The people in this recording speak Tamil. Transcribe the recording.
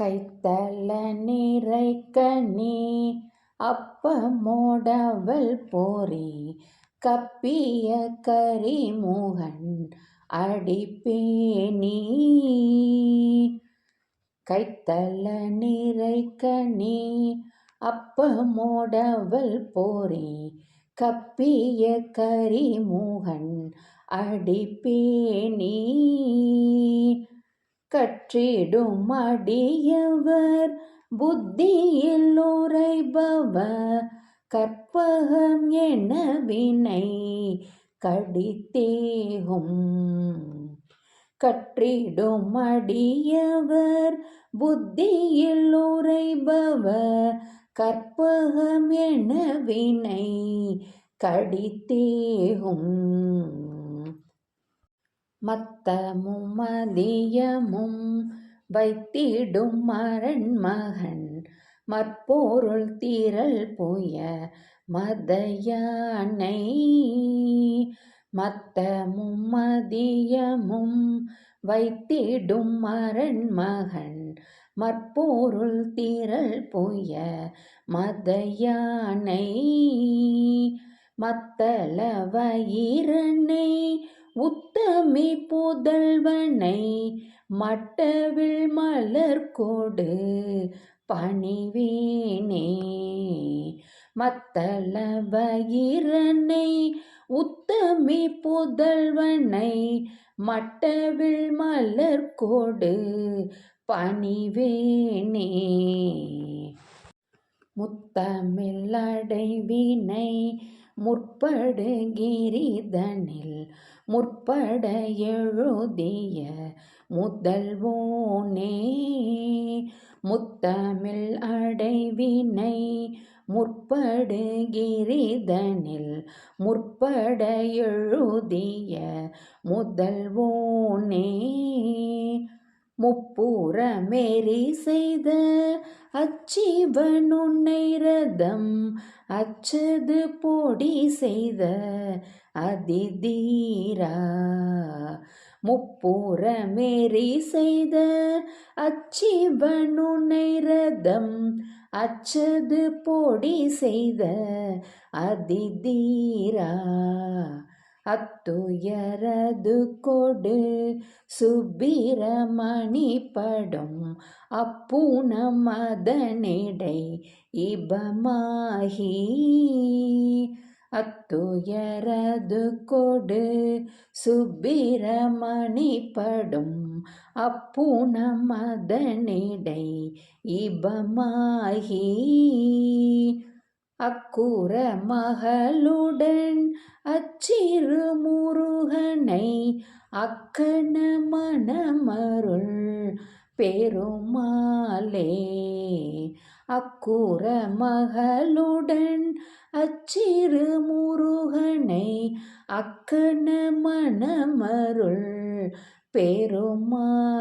கைத்தல நிறைக்கனி அப்பமோடவள் போரி கப்பிய கரிமுகன் அடிப்பேணி கைத்தல நிறைக்கனி அப்பமோடவள் போரி கப்பிய கரிமுகன் அடிப்பேணி கற்றிடும் அடியவர் புத்தியில் உரைபவர் கற்பகம் என வினை கடித்தேகும். கற்றிடும் அடியவர் புத்தியில் உரைபவர் கற்பகம் என வினை கடித்தேகும். மத்தமும் மதியமும் வைத்திடும் மரண் மகன். மற்பொருள் தீரல் புய மதயானை. மத்தமும் மதியமும் வைத்திடும் மரண் மகன். மற்பொருள் தீரல் புய மதயானை. மத்தள வயிறனை உத்தமி புதல்வனை மட்டவில் மலர் கொடு பணிவேனே. மத்தள பகிரனை உத்தமி புதல்வனை மட்டவில் மலர் கொடு பணிவேனே. முத்தமிழ் அடைவினை முற்படு கிரிதனில் முற்பட எழுதிய முதல்வோனே. முத்தமிழ் அடைவினை முற்படு கிரிதனில் முற்பட எழுதிய முதல்வோனே. முப்பூர மேரி செய்த அச்சிவன் உன்னை ரதம் அச்சது போடி செய்த அதிதீரா. முப்பூர மேரி செய்த அச்சிவன் உன்னை ரதம் அச்சது போடி செய்த அதிதீரா. அத்துயரது கொடு. சுப்பிரமணி படும் அப்பூனம் இபமாகி. அத்துயரது கொடு. சுப்பிரமணி படும் அப்பூனம் இபமாகி. அக்கூற மகளுடன் அச்சிறு முருகனை அக்கண மனமருள் பெருமாளே. அக்கூற மகளுடன் அச்சிறு முருகனை அக்கண மனமருள் பெருமாளே.